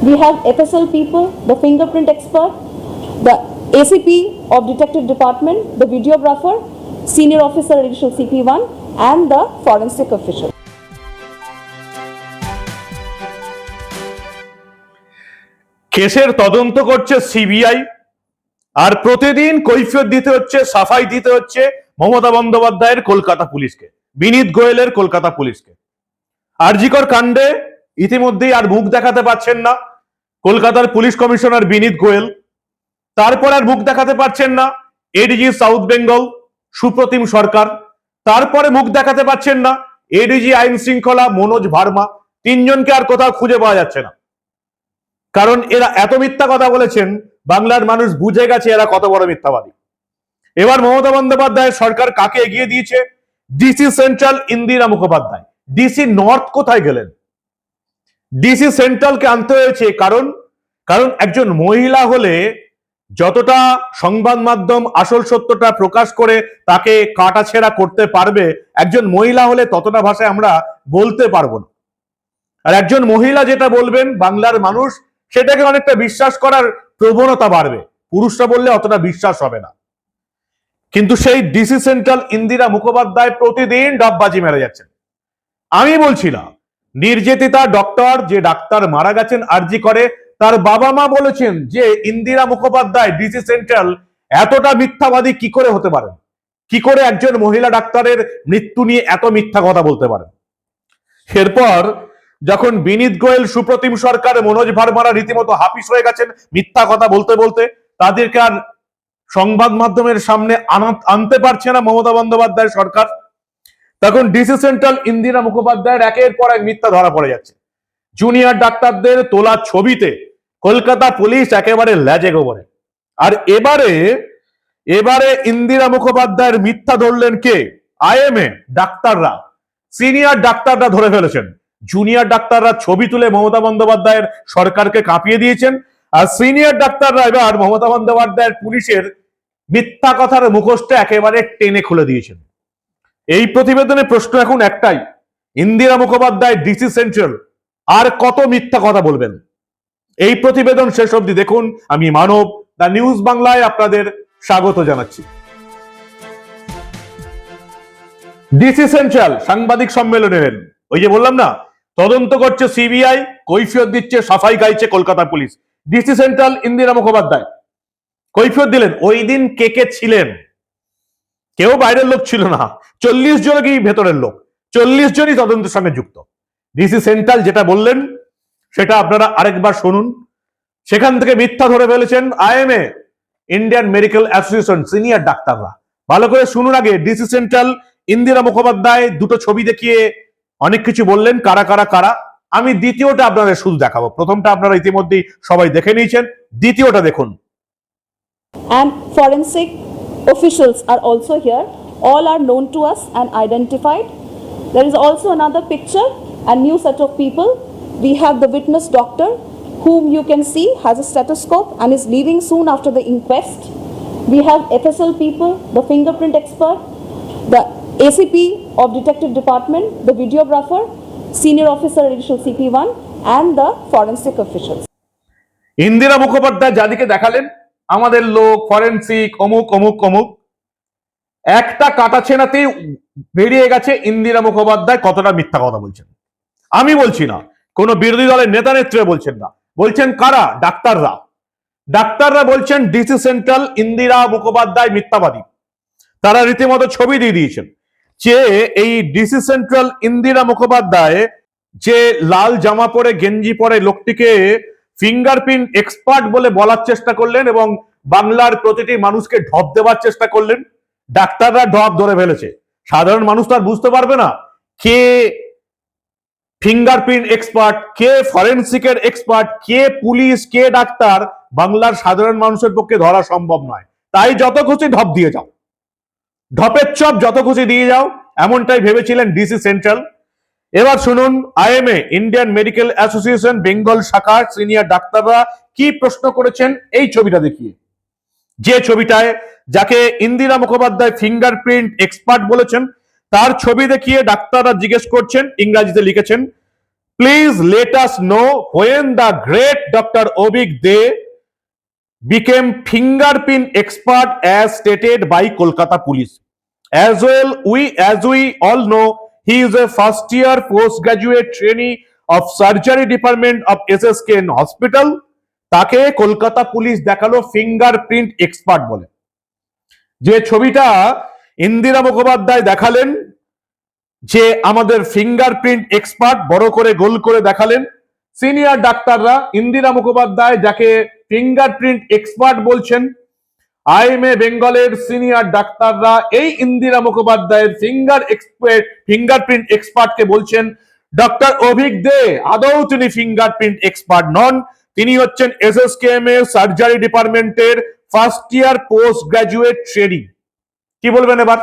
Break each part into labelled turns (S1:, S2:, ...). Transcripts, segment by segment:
S1: We have FSL people, the fingerprint expert, the ACP of Detective Department, the videographer, senior officer additional CP1 and the forensic official.
S2: কেসের তদন্ত করছে CBI আর প্রতিদিন কৈফিয়ত দিতে হচ্ছে সাফাই দিতে হচ্ছে মমতা বন্দ্যোপাধ্যায়ের কলকাতা পুলিশকে বিনীত গোয়েলের কলকাতা পুলিশকে আরজিকর কাণ্ডে ইতিমধ্যেই আর মুখ দেখাতে পারছেন না। কলকাতার পুলিশ কমিশনার বিনীত গোয়েল। তারপর আর মুখ দেখাতে পারছেন না ADG south Bengal Supratim Sarkar. তারপরে মুখ দেখাতে পারছেন না এডিজি আইন শৃঙ্খলা, মনোজ ভার্মা। তিনজনকে আর কোথাও খুঁজে পাওয়া যাচ্ছে না। কারণ এরা এত মিথ্যা কথা বলেছেন, বাংলার মানুষ বুঝে গেছে এরা কত বড় মিথ্যাবাদী। এবার মমতা বন্দ্যোপাধ্যায় সরকার কাকে এগিয়ে দিয়েছে? DC central Indira Mukhopadhyay. DC north কোথায় গেলেন? ডিসি সেন্ট্রালকে আনতে হয়েছে, কারণ কারণ একজন মহিলা হলে যতটা সংবাদ মাধ্যম আসল সত্যটা প্রকাশ করে তাকে কাটাছেড়া করতে পারবে, একজন মহিলা হলে ততটা ভাষায় আমরা বলতে পারব না। আর একজন মহিলা যেটা বলবেন, বাংলার মানুষ, সেটাকে অনেকটা বিশ্বাস করার প্রবণতা বাড়বে। পুরুষরা বললে অতটা বিশ্বাস হবে না। কিন্তু সেই ডিসি সেন্ট্রাল ইন্দিরা মুখোপাধ্যায় প্রতিদিন ডাববাজি মেরে যাচ্ছেন। আমি বলছি না নির্যাতিতা ডক্টর যে ডাক্তার মারা গেছেন আরজি করে, তার বাবা মা বলেছেন যে ইন্দিরা মুখোপাধ্যায় ডিসি সেন্ট্রাল এতটা মিথ্যাবাদী কি করে হতে পারেন কি করে একজন মহিলা ডাক্তারের মৃত্যু নিয়ে এত মিথ্যা কথা বলতে পারেন এরপর যখন বিনীত গোয়েল, সুপ্রতিম সরকার, মনোজ ভার্মারা রীতিমতো হাপিস হয়ে গেছেন মিথ্যা কথা বলতে বলতে, তাদেরকে আর সংবাদ মাধ্যমের সামনে আনা- আনতে পারছে না মমতা বন্দ্যোপাধ্যায় সরকার। তখন ডিসি সেন্ট্রাল ইন্দিরা মুখোপাধ্যায়ের একের পর এক মিথ্যা ধরা পড়ে যাচ্ছে। জুনিয়র ডাক্তারদের তোলা ছবিতে কলকাতা পুলিশ একেবারে ল্যাজে গোবরে। আর এবারে এবারে ইন্দিরা মুখোপাধ্যায়ের মিথ্যা ধরলেন কে? আইএমএ ডাক্তাররা। সিনিয়র ডাক্তাররা ধরে ফেলেছেন। জুনিয়র ডাক্তাররা ছবি তুলে মমতা বন্দ্যোপাধ্যায়ের সরকারকে কাঁপিয়ে দিয়েছেন। আর সিনিয়র ডাক্তাররা এবার মমতা বন্দ্যোপাধ্যায়ের পুলিশের মিথ্যা কথার মুখোশটা একেবারে টেনে খুলে দিয়েছেন। এই প্রতিবেদনে প্রশ্ন এখন একটাই। ইন্দিরা মুখোপাধ্যায়, ডিসি সেন্ট্রাল, আর কত মিথ্যা কথা বলবেন? এই প্রতিবেদন শেষ অবধি দেখুন। আমি মানব দা নিউজ বাংলায় আপনাদের স্বাগত জানাচ্ছি। ডিসি সেন্ট্রাল, সাংবাদিক সম্মেলনে এলেন। ওই যে বললাম না, তদন্ত করছে সিবিআই, কৈফিয়ত দিচ্ছে সাফাই গাইছে Kolkata police. DC central, Indira Mukhopadhyay. কৈফিয়ত দিলেন, ওই দিন কে কে ছিলেন? কেউ বাইরের লোক ছিল না। চল্লিশ জন কি ভেতরের লোক। চল্লিশ জনই তদন্তের সঙ্গে যুক্ত। ডিসি সেন্ট্রাল যেটা বললেন, সেটা আপনারা আরেকবার শুনুন। সেখান থেকে মিথ্যা ধরে ফেলেছেন IMA Indian medical association senior ডাক্তাররা। ভালো করে শুনুন আগে। ডিসি সেন্ট্রাল ইন্দিরা মুখোপাধ্যায় দুটো ছবি দেখিয়ে অনেক কিছু বললেন, কারা কারা কারা। আমি দ্বিতীয়টা আপনাদের শুধু দেখাবো। প্রথমটা আপনারা ইতিমধ্যেই সবাই দেখে নিয়েছেন। দ্বিতীয়টা দেখুন।
S1: And forensic officials are also here. All are known to us and identified. There is also another picture, a new set of people. We have the witness doctor, whom you can see has a stethoscope and is leaving soon after the inquest. We have FSL people, the fingerprint expert, the ACP of Detective Department, the videographer, senior officer additional CP1 and the forensic officials.
S2: Indira Mukhopadhyay যাদিকে দেখালেন আমাদের লোক forensic অমুক অমুক অমুক। একটা কাটা ছেনাতেই বেরিয়ে গেছে ইন্দিরা মুখোপাধ্যায়, কতটা মিথ্যা কথা বলছেন। আমি বলছি না, কোনো বিরোধী দলের নেতা নেত্রী বলছেন না। বলছেন কারা? ডাক্তাররা। ডাক্তাররা বলছেন, ডিসি সেন্ট্রাল ইন্দিরা মুখোপাধ্যায় মিথ্যাবাদী। তারা রীতিমতো ছবি দিয়ে দিয়েছেন যে, এই ডিসি সেন্ট্রাল ইন্দিরা মুখোপাধ্যায় যে লাল জামা পরে গেঞ্জি পরে লোকটিকে ফিঙ্গারপ্রিন্ট এক্সপার্ট বলে বলার চেষ্টা করলেন এবং বাংলার প্রতিটি মানুষকে ঢপ দেওয়ার চেষ্টা করলেন। ডাক্তাররা ঢপ ধরে ফেলেছে। সাধারণ মানুষ তো আর বুঝতে পারবে না কে ফিঙ্গারপ্রিন্ট এক্সপার্ট, কে ফরেন্সিকের এক্সপার্ট, কে পুলিশ, কে ডাক্তার বাংলার সাধারণ মানুষের পক্ষে ধরা সম্ভব নয়। তাই যত খুশি ঢপ দিয়ে যাও। ঢপের চপ যত খুশি দিয়ে যাও, এমনটাই ভেবেছিলেন ডিসি সেন্ট্রাল। এবার শুনুন IMA Indian medical association Bengal শাখার সিনিয়র ডাক্তাররা কি প্রশ্ন করেছেন এই ছবিটা দেখিয়ে যে ছবিটায় যাকে ইন্দিরা মুখোপাধ্যায় ফিঙ্গারপ্রিন্ট এক্সপার্ট বলেছেন তার ছবি দেখিয়ে ডাক্তাররা জিজ্ঞেস করছেন ইংরাজিতে লিখেছেন Please let us know when the great Dr. Obik De became fingerprint expert as stated by Kolkata police as well we as we all know, he is a first year postgraduate trainee of surgery department of SSKN hospital. তাকে Kolkata police দেখাল fingerprint expert বলে যে ছবিটা ইন্দিরা মুখোপাধ্যায় দেখালেন, যে আমাদের fingerprint expert বড় করে গোল করে দেখালেন সিনিয়র ডাক্তাররা ইন্দিরা মুখোপাধ্যায় যাকে ফিঙ্গারপ্রিন্ট এক্সপার্ট বলছেন আইএমএ বেঙ্গলের সিনিয়র ডাক্তাররা এই ইন্দিরা মুখোপাধ্যায়ের ফিঙ্গার এক্সপার্ট ফিঙ্গারপ্রিন্ট এক্সপার্টকে বলছেন ডক্টর অভিক দে, আদৌ তিনি ফিঙ্গারপ্রিন্ট এক্সপার্ট নন। তিনি হচ্ছেন এসএসকেএম এর সার্জারি ডিপার্টমেন্টের first year post graduate training. কি বলবেন এবার?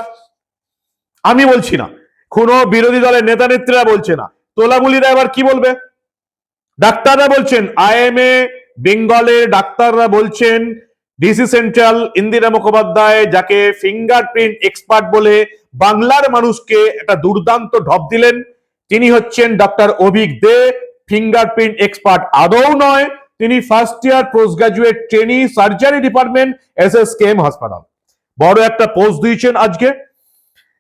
S2: আমি বলছি না। কোন বিরোধী দলের নেতা নেত্রীরা বলছে না। তোলাবুলিরা এবার কি বলবে? ডাক্তাররা বলছেন, আইএমএ বেঙ্গলের ডাক্তাররা বলছেন ডিসি সেন্ট্রাল ইন্দিরা মুখোপাধ্যায় যাকে ফিঙ্গারপ্রিন্ট এক্সপার্ট বলে বাংলার মানুষকে একটা দুর্দান্ত ঢপ দিলেন, তিনি হচ্ছেন doctor Avik De fingerprint expert আদৌ নয়, তিনি first year post graduate trainee surgery department S S KM হাসপাতাল বড় একটা পোস্ট দিয়েছেন আজকে,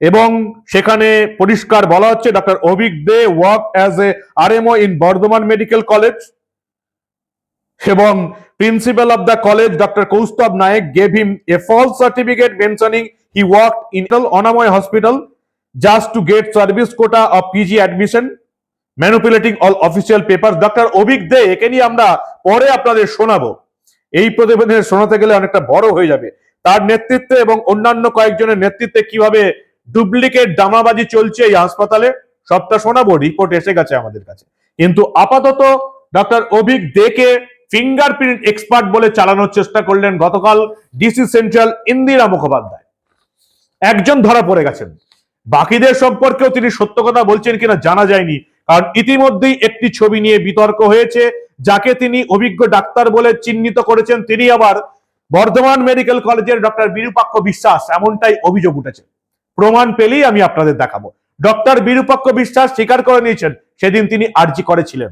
S2: এবং সেখানে পরিষ্কার বলা হচ্ছে doctor Avik De work as a RMO in Bardhaman medical college এবং principal of the college doctor Kaustav Nayak gave him a false certificate mentioning he work in Anamoy hospital just to get service quota of PG admission manipulating all official paper doctor Avik De একে নিয়ে আমরা পরে আপনাদের শোনাবো। এই প্রতিবেদনে শোনাতে গেলে অনেকটা বড় হয়ে যাবে। তার নেতৃত্বে এবং অন্যান্য কয়েকজনের নেতৃত্বে কীভাবে ডুপ্লিকেট দামাবাজি চলছে এই হাসপাতালে, সবটা শোনাবো। রিপোর্ট এসে গেছে আমাদের কাছে। কিন্তু আপাতত ডক্টর অভিক দেকে ফিঙ্গারপ্রিন্ট এক্সপার্ট বলে চালানোর চেষ্টা করলেন গতকাল ডিসি সেন্ট্রাল ইন্দিরা মুখোপাধ্যায়। একজন ধরা পড়ে গেছেন। বাকিদের সম্পর্কেও তিনি সত্য কথা বলছেন কিনা জানা যায়নি, কারণ ইতিমধ্যেই একটি ছবি নিয়ে বিতর্ক হয়েছে, যাকে তিনি অভিজ্ঞ ডাক্তার বলে চিহ্নিত করেছেন। তিনি আবার বর্ধমান মেডিকেল কলেজের ডক্টর বিরূপাক্ষ বিশ্বাস এমনটাই অভিযোগ উঠেছে। প্রমাণ পেলেই আমি আপনাদের দেখাবো। ডক্টর বিরূপাক্ষ বিশ্বাস স্বীকার করে নিয়েছেন, সেদিন তিনি আর্জি করেছিলেন।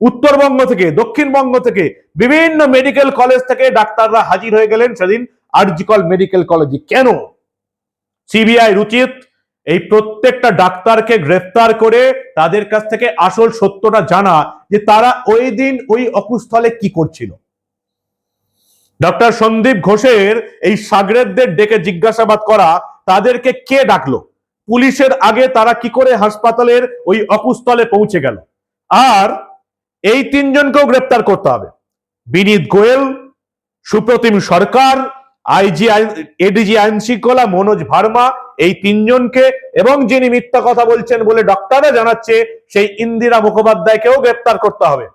S2: উত্তরবঙ্গ থেকে, দক্ষিণবঙ্গ থেকে বিভিন্ন মেডিকেল কলেজ থেকে ডাক্তাররা হাজির হয়ে গেলেন সেদিন আরজিকল মেডিকেল কলেজে কেন? সিবিআই উচিত এই প্রত্যেকটা ডাক্তারকে গ্রেফতার করে তাদের কাছ থেকে আসল সত্যটা জানা যে তারা ওই দিন ওই অকুস্থলে কি করছিল। ডক্টর সন্দীপ ঘোষের এই সাগরেদদের ডেকে জিজ্ঞাসাবাদ করা, তাদেরকে কে ডাকলো? পুলিশের আগে তারা কি করে হাসপাতালের ওই অকুস্থলে পৌঁছে গেল? আর এই তিনজনকেও গ্রেপ্তার করতে হবে। বিনীত গোয়েল, সুপ্রতিম সরকার, আইজি এডিজি আইন শৃঙ্খলা, মনোজ ভার্মা, এই তিনজনকে এবং যিনি মিথ্যা কথা বলছেন বলে ডক্টররা জানাচ্ছে, সেই ইন্দিরা মুখোপাধ্যায়কেও গ্রেপ্তার করতে হবে।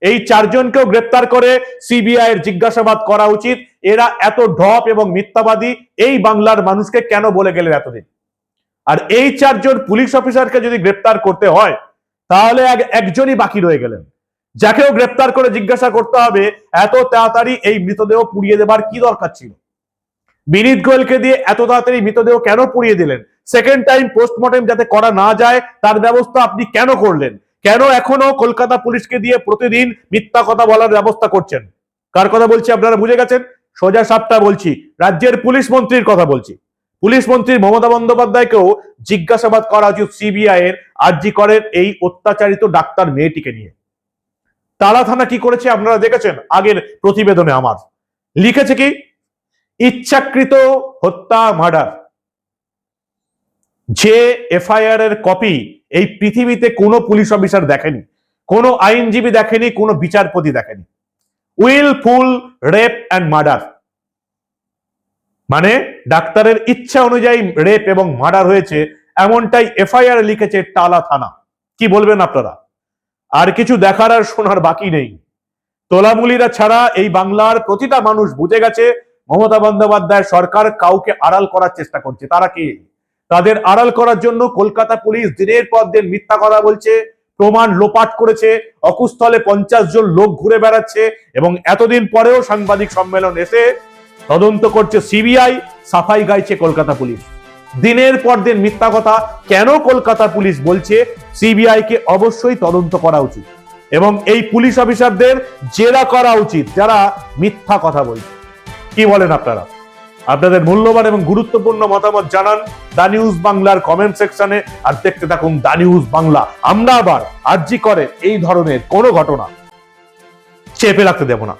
S2: এই চারজনকেও গ্রেপ্তার করে সিবিআই এর জিজ্ঞাসাবাদ করা উচিত। এরা এত ঢপ এবং মিথ্যাবাদী, এই বাংলার মানুষকে কেন বলে গেলেন এতদিন? আর এই চারজন পুলিশ অফিসারকে যদি গ্রেপ্তার করতে হয়, তাহলে এক- একজনই বাকি রয়ে গেলেন। যাকেও গ্রেপ্তার করে জিজ্ঞাসা করতে হবে, এত তাড়াতাড়ি এই মৃতদেহ পুড়িয়ে দেবার কি দরকার ছিল? বিনীত গোয়েলকে দিয়ে এত তাড়াতাড়ি মৃতদেহ কেন পুড়িয়ে দিলেন? সেকেন্ড টাইম পোস্টমর্টেম যাতে করা না যায়, তার ব্যবস্থা আপনি কেন করলেন? কেন এখনও কলকাতা পুলিশকে দিয়ে প্রতিদিন মিথ্যা কথা বলার ব্যবস্থা করছেন? কার কথা বলছি আপনারা বুঝে গেছেন? সোজা সাপটা বলছি, রাজ্যের পুলিশ মন্ত্রীর কথা বলছি। পুলিশ মন্ত্রী মমতা বন্দ্যোপাধ্যায়কেও জিজ্ঞাসাবাদ করা উচিত সিবিআই এর, আরজি করেন এই অত্যাচারিত ডাক্তার মেয়েটিকে নিয়ে। তালা থানা কি করেছে আপনারা দেখেছেন? আগের প্রতিবেদনে আমার। লিখেছে কি? ইচ্ছাকৃত হত্যা, মার্ডার। যে এফআইআর এর কপি এই পৃথিবীতে কোনো পুলিশ অফিসার দেখেনি, কোনো আইনজীবী দেখেনি, কোনো বিচারপতি দেখেনি। Wilful, rape and murder. মানে ডাক্তারের ইচ্ছা অনুযায়ী রেপ এবং মার্ডার হয়েছে, এমনটাই এফআইআর লিখেছে টালা থানা কি বলবেন আপনারা? আর কিছু দেখার আর শোনার বাকি নেই। তোলামুলিরা ছাড়া এই বাংলার প্রতিটা মানুষ বুঝে গেছে, মমতা বন্দ্যোপাধ্যায় সরকার কাউকে আড়াল করার চেষ্টা করছে। তারা কি? তাদের আড়াল করার জন্য কলকাতা পুলিশ দিনের পর দিন মিথ্যা কথা বলছে, প্রমাণ লোপাট করেছে, অকুস্থলে পঞ্চাশ জন লোক ঘুরে বেড়াচ্ছে এবং এতদিন পরেও সাংবাদিক সম্মেলন এসে তদন্ত করছে সিবিআই, সাফাই গাইছে কলকাতা পুলিশ। দিনের পর দিন মিথ্যা কথা কেন কলকাতা পুলিশ বলছে সিবিআই কে অবশ্যই তদন্ত করা উচিত। এবং এই পুলিশ অফিসারদের জেরা করা উচিত, যারা মিথ্যা কথা বলছে। কি বলেন আপনারা? আপনাদের মূল্যবান এবং গুরুত্বপূর্ণ মতামত জানান দা নিউজ বাংলার কমেন্ট সেকশনে আর দেখতে থাকুন দা নিউজ বাংলা। আমরা আবার আর্জি করে এই ধরনের কোনো ঘটনা। চেপে রাখতে দেব না।